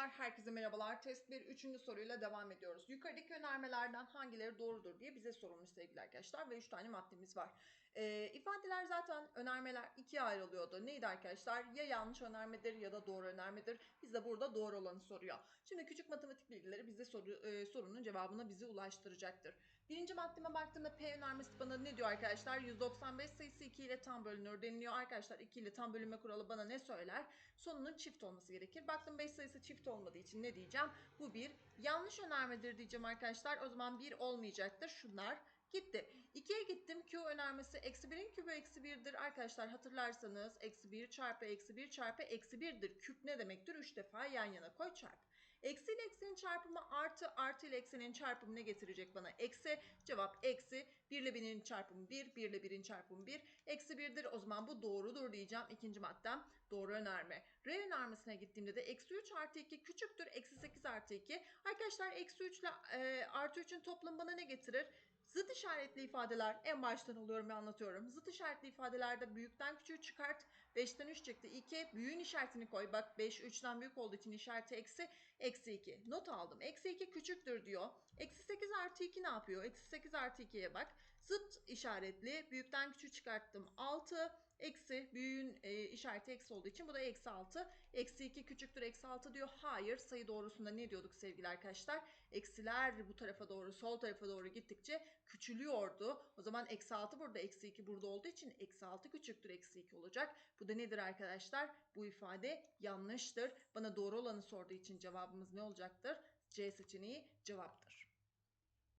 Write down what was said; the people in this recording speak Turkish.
arkadaşlar, herkese merhabalar. Test 1 3. soruyla devam ediyoruz. Yukarıdaki önermelerden hangileri doğrudur diye bize sorulmuş sevgili arkadaşlar ve 3 tane maddemiz var. Ee, ifadeler zaten önermeler ikiye ayrılıyordu. Neydi arkadaşlar? Ya yanlış önermedir ya da doğru önermedir. Biz de burada doğru olanı soruyor. Şimdi küçük matematik bilgileri bize soru, e, sorunun cevabına bizi ulaştıracaktır. Birinci maddeme baktığımda P önermesi bana ne diyor arkadaşlar? 195 sayısı 2 ile tam bölünür deniliyor. Arkadaşlar 2 ile tam bölünme kuralı bana ne söyler? Sonunun çift olması gerekir. Baktım 5 sayısı çift olmadığı için ne diyeceğim? Bu bir yanlış önermedir diyeceğim arkadaşlar. O zaman 1 olmayacaktır. Şunlar gitti. 2'ye gittim. Q önermesi eksi 1'in kübü eksi 1'dir. Arkadaşlar hatırlarsanız eksi 1 çarpı eksi 1 çarpı eksi 1'dir. Küp ne demektir? 3 defa yan yana koy çarp. Eksi ile eksinin çarpımı artı, artı ile eksinin çarpımı ne getirecek bana? Eksi. Cevap eksi. 1 ile 1'in çarpımı 1, 1 ile 1'in çarpımı 1. Eksi 1'dir. O zaman bu doğrudur diyeceğim. İkinci maddem doğru önerme. R önermesine gittiğimde de eksi 3 artı 2 küçüktür. Eksi 8 artı 2. Arkadaşlar eksi 3 ile e, artı 3'ün toplamı bana ne getirir? Zıt işaretli ifadeler en baştan oluyorum ve anlatıyorum. Zıt işaretli ifadelerde büyükten küçüğü çıkart. 5'ten 3 çıktı 2. Büyüğün işaretini koy. Bak 5 3'ten büyük olduğu için işareti eksi. Eksi 2. Not aldım. Eksi 2 küçüktür diyor. Eksi 8 artı 2 ne yapıyor? Eksi 8 artı 2'ye bak. Zıt işaretli. Büyükten küçüğü çıkarttım. 6. Eksi büyüğün e, işareti eksi olduğu için bu da eksi 6. Eksi 2 küçüktür eksi 6 diyor. Hayır sayı doğrusunda ne diyorduk sevgili arkadaşlar? Eksiler bu tarafa doğru sol tarafa doğru gittikçe küçülüyordu. O zaman eksi 6 burada eksi 2 burada olduğu için eksi 6 küçüktür eksi 2 olacak. Bu da nedir arkadaşlar? Bu ifade yanlıştır. Bana doğru olanı sorduğu için cevabımız ne olacaktır? C seçeneği cevaptır.